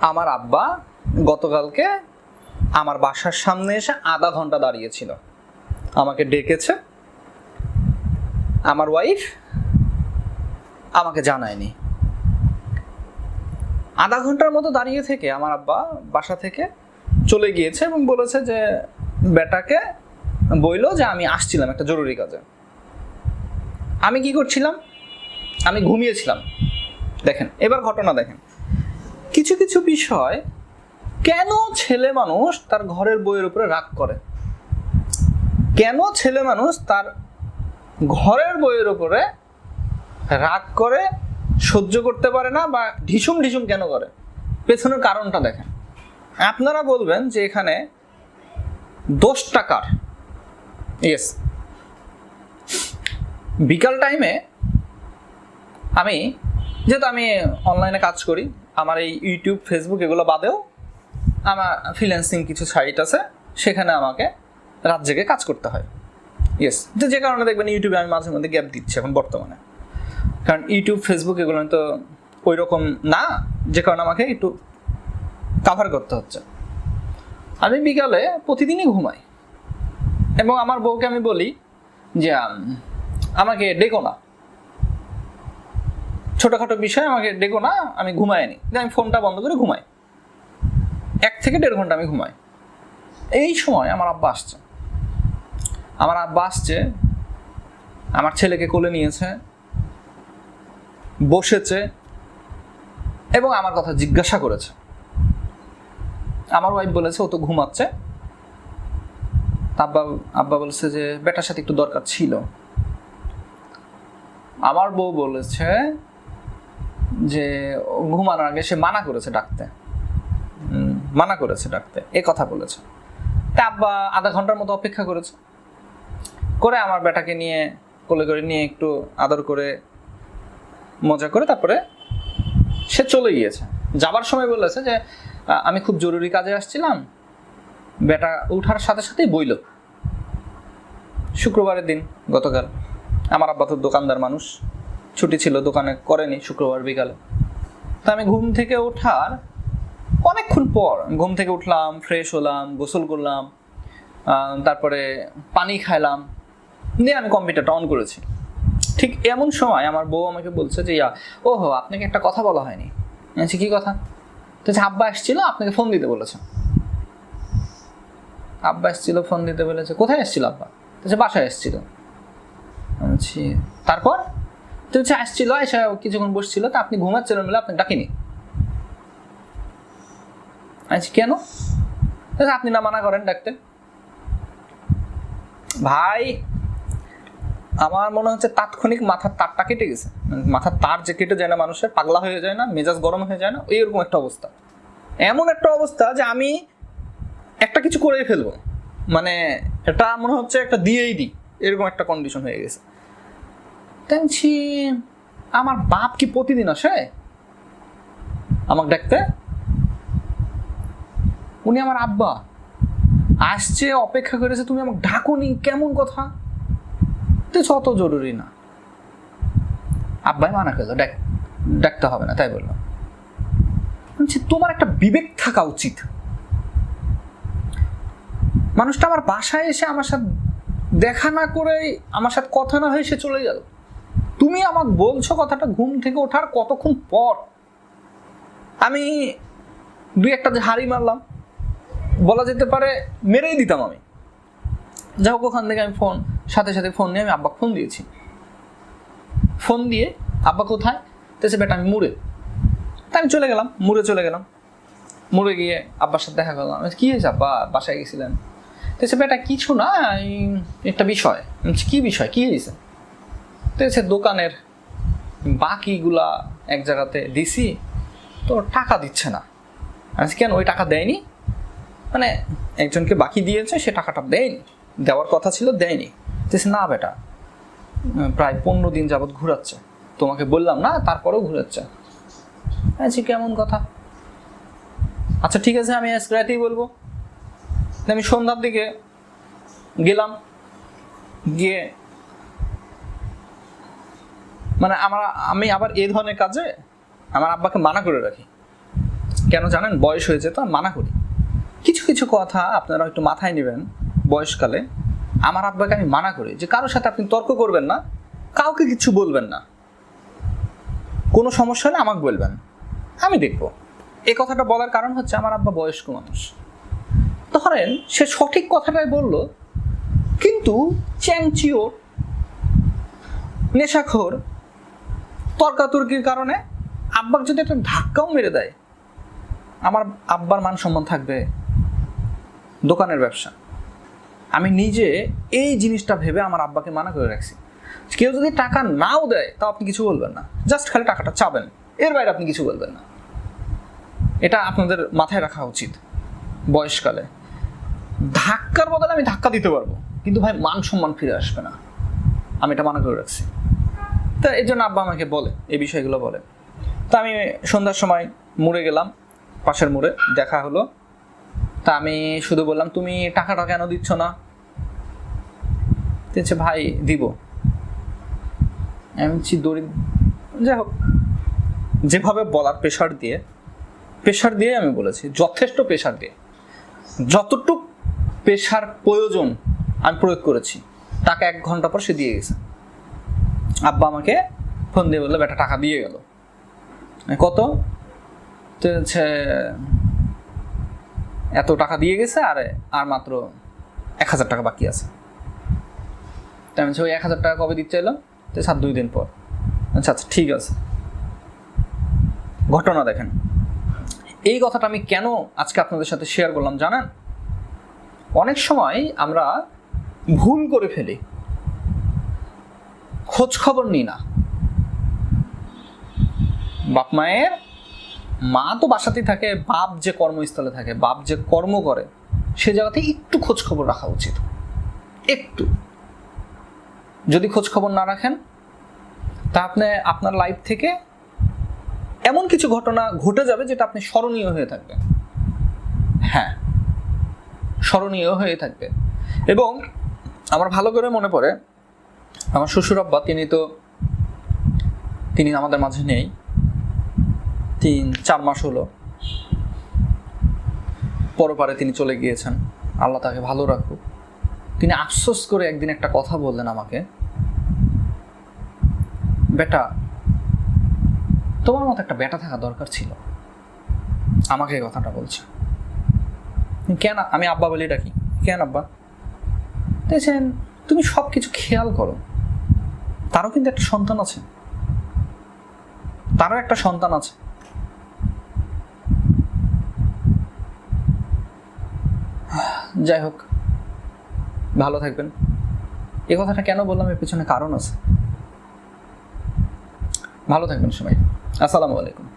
আমার আব্বা গতকালকে আমার বাসার সামনে এসে আধা ঘণ্টা দাঁড়িয়েছিল। আমাকে ডেকেছে। আমার ওয়াইফ আমাকে জানায়নি। আধা ঘণ্টার মতো দাঁড়িয়ে থেকে আমার আব্বা বাসা থেকে চলে গিয়েছে এবং বলেছে যে, বেটাকে বইলো যে আমি আসছিলাম একটা জরুরি কাজে। আমি কি করছিলাম? আমি ঘুমিয়েছিলাম। দেখেন, এবার ঘটনা দেখেন। কিছু কিছু বিষয় কেন ছেলে মানুষ তার ঘরের বইয়ের উপরে রাগ করে? কেন ছেলে মানুষ তার ঘরের বইয়ের উপরে রাগ করে, সহ্য করতে পারে না বা ঢিসুম ঢিসুম কেন করে? পেছনের কারণটা দেখেন। আপনারা বলবেন যে এখানে দোষ টাকার ইয়েস বিকাল টাইমে আমি, যেহেতু আমি অনলাইনে কাজ করি আমার এই ইউটিউব ফেসবুক এগুলো বাদেও আমার ফ্রিল্যান্সিং কিছু সাইট আছে, সেখানে আমাকে রাত জেগে কাজ করতে হয়। ইয়েস তো যে কারণে দেখবেন ইউটিউবে আমি মাঝে মধ্যে গ্যাপ দিচ্ছি এখন বর্তমানে। কারণ ইউটিউব ফেসবুক এগুলো তো ওই রকম না, যে কারণে আমাকে একটু কাভার করতে হচ্ছে। আমি বিকালে প্রতিদিনই ঘুমাই। এবং আমার বউকে আমি বলি যে আমাকে ডেকো না। ছোটোখাটো বিষয়, আমাকে ডেকো না, আমি ঘুমাই নি আমি ফোনটা বন্ধ করে ঘুমাই। এক থেকে দেড় ঘণ্টা আমি ঘুমাই। এই সময় আমার আব্বা আসছে। আমার আব্বা আসছে, আমার ছেলেকে কোলে নিয়েছে, বসেছে এবং আমার কথা জিজ্ঞাসা করেছে। আমার ওয়াইফ বলেছে, ও তো ঘুমাচ্ছে। আব্বা আব্বা বলেছে যে, বেটার সাথে একটু দরকার ছিল। আমার বউ বলেছে যে ঘুমানোর আগে সে মানা করেছে ডাকতে। মানা করেছে ডাকতে। এ কথা বলেছে। তা আব্বা আধা ঘণ্টার মতো অপেক্ষা করেছে। করে আমার বেটাকে নিয়ে, কোলে করে নিয়ে একটু আদর করে, মজা করে তারপরে সে চলে গিয়েছে। যাবার সময় বলেছে যে আমি খুব জরুরি কাজে আসছিলাম। বেটা উঠার সাথে সাথেই বইল। শুক্রবারের দিন গতকাল। আমার আব্বা তো দোকানদার মানুষ। ছুটি ছিল দোকানে করেনি শুক্রবার বিকালে। তা আমি ঘুম থেকে ওঠার অনেকক্ষণ পর ঘুম থেকে উঠলাম ফ্রেশ হলাম গোসল করলাম তারপরে পানি খাইলাম দিয়ে আমি কম্পিউটারটা অন করেছি। ঠিক এমন সময় আমার বউ আমাকে বলছে যে ইয়া ওহো আপনাকে একটা কথা বলা হয়নি। বলছি, কি কথা? তো আব্বা এসেছিল আপনাকে ফোন দিতে বলেছে। আব্বা এসেছিল ফোন দিতে বলেছে কোথায় এসেছিল আব্বা? তো বাসায় এসেছিল। তারপর? তো হচ্ছে আসছিল এসে কিছুক্ষণ বসছিল তা আপনি ঘুমাচ্ছিলেন বলে আপনি ডাকিনি। বলছি, কেন? আপনি না মানা করেন ডাকতে। ভাই আমার মনে হচ্ছে তাৎক্ষণিক মাথার তারটা কেটে গেছে। মাথার তার যে কেটে যায় না মানুষের পাগলা হয়ে যায় না মেজাজ গরম হয়ে যায় না এইরকম একটা অবস্থা। এমন একটা অবস্থা যে আমি একটা কিছু করেই ফেলব। মানে এটা মনে হচ্ছে একটা দিয়েই দিই এরকম একটা কন্ডিশন হয়ে গেছে। বলছি, আমার বাপ কি প্রতিদিন আসে? আমাকে দেখতে? উনি আমার আব্বা। আসছে অপেক্ষা করেছে তুমি আমাকে ডাকুনি কেমন কথা? তো অত জরুরি না। আব্বাই মানা করল ডাক ডাকতে হবে না তাই বলল। তোমার একটা বিবেক থাকা উচিত। মানুষটা আমার বাসায় এসে আমার সাথে দেখা না করে আমার সাথে কথা না হয়ে সে চলে গেল। তুমি আমাকে বলছো কথাটা ঘুম থেকে ওঠার কতক্ষণ পর? আমি দুই একটা ঝাড়ি মারলাম, বলা যেতে পারে মেরেই দিতাম আমি। যাই হোক, ওখান থেকে আমি ফোন, সাথে সাথে ফোন নিয়ে আমি আব্বাকে ফোন দিয়েছি। ফোন দিয়ে, আব্বা কোথায়? তো সে বেটা, আমি মুড়ে তা আমি চলে গেলাম মুড়ে চলে গেলাম। মুড়ে গিয়ে আব্বার সাথে দেখা করলাম। কি হয়েছে আব্বা? বাসায় গেছিলেন? তো সে বেটা, কিছু না একটা বিষয়। কি বিষয়? কি হয়েছে? তো সে দোকানের বাকিগুলা এক জায়গাতে দিছি তো টাকা দিচ্ছে না। কেন? ওই টাকা দেয়নি? মানে একজনকে বাকি দিয়েছে সে টাকাটা দেয়নি। দেওয়ার কথা ছিল দেয়নি। বলছে, না বেটা প্রায় পনেরো দিন যাবৎ ঘুরাচ্ছে। তোমাকে বললাম না তারপরেও ঘুরাচ্ছে। আচ্ছা কেমন কথা? আচ্ছা ঠিক আছে আমি আজকে রাতেই বলব। আমি সন্ধ্যার দিকে গেলাম গিয়ে মানে আমার, আমি আবার এই ধরনের কাজে আমার আব্বাকে মানা করে রাখি। কেন জানেন? বয়স হয়েছে তো, মানা করি। কিছু কিছু কথা আপনারা একটু মাথায় নেবেন বয়সকালে। আমার আব্বাকে আমি মানা করি যে, কারোর সাথে আপনি তর্ক করবেন না, কাউকে কিছু বলবেন না। কোনো সমস্যা হলে আমাকে বলবেন, আমি দেখব। এই কথাটা বলার কারণ হচ্ছে আমার আব্বা বয়স্ক মানুষ। ধরেন, সে সঠিক কথাটাই বলল, কিন্তু চ্যাংচিও নেশাখোর তর্কাতর্কির কারণে আব্বাকে যদি একটা ধাক্কাও মেরে দেয়, আমার আব্বার মান সম্মান থাকবে দোকানের ব্যবসা। আমি নিজে এই জিনিসটা ভেবে আমার আব্বাকে মানা করে রাখছি। কেউ যদি টাকা নাও দেয়, তাও আপনি কিছু বলবেন না। জাস্ট খালি টাকাটা চাবেন। এর বাইরে আপনি কিছু বলবেন না। এটা আপনাদের মাথায় রাখা উচিত বয়সকালে। ধাক্কার বদলে আমি ধাক্কা দিতে পারব। কিন্তু ভাই, মান সম্মান ফিরে আসবে না। আমি এটা মানা করে রাখছি। তা এই জন্য আব্বা আমাকে বলে, এই বিষয়গুলো বলে। তা আমি সন্ধ্যার সময় মুড়ে গেলাম, পাশের মুড়ে, দেখা হলো। তা আমি শুধু বললাম, তুমি টাকাটা কেন দিচ্ছ না? দিচ্ছে ভাই, দিব। আমি দরিদ্র যাই হোক, যেভাবে বলার প্রেশার দিয়ে প্রেশার দিয়ে আমি বলেছি, যথেষ্ট প্রেশার দিয়ে। যতটুক পেশার প্রয়োজন আমি প্রয়োগ করেছি টাকা এক ঘণ্টা পর সে দিয়ে গেছে। আব্বা আমাকে ফোন দিয়ে বলল, বেটা, টাকা দিয়ে গেল। কত? তো হচ্ছে, এত টাকা দিয়ে গেছে, আর আর মাত্র এক হাজার টাকা বাকি আছে। তাই আমি ওই এক হাজার টাকা কবে দিতে চাইলো তো সাত, দুই দিন পর। আচ্ছা আচ্ছা ঠিক আছে। ঘটনা দেখেন। এই কথাটা আমি কেন আজকে আপনাদের সাথে শেয়ার করলাম জানেন? অনেক সময় আমরা ভুল করে ফেলি। খোঁজ খবর নিই না। বাপ মায়ের, মা তো বাসাতেই থাকে, বাপ যে কর্মস্থলে থাকে, বাপ যে কর্ম করে, সে জায়গাতে একটু খোঁজ খবর রাখা উচিত। একটু। যদি খোঁজ খবর না রাখেন, তা আপনি, আপনার লাইফ থেকে এমন কিছু ঘটনা ঘটে যাবে যেটা আপনি স্মরণীয় হয়ে থাকবে হ্যাঁ স্মরণীয় হয়ে থাকবে এবং আমার ভালো করে মনে পড়ে আমার শ্বশুর আব্বা, তিনি তো, তিনি আমাদের মাঝে নেই। তিন, চার মাস হলো। পরপারে তিনি চলে গিয়েছেন। আল্লাহ তাকে ভালো রাখুক। তিনি আফসোস করে একদিন একটা কথা বললেন আমাকে। বেটা, তোমার মতো একটা বেটা থাকা দরকার ছিল। আমাকে এই কথাটা বলছে। কেন? আমি আব্বা বলি ডাকি কেন আব্বা? দেখছেন তুমি সব কিছু খেয়াল করো। তারও কিন্তু একটা সন্তান আছে। তারও একটা সন্তান আছে। যাই হোক, ভালো থাকবেন। এ কথাটা কেন বললাম? এর পেছনে কারণ আছে। ভালো থাকবেন সবাই। আসসালামু আলাইকুম।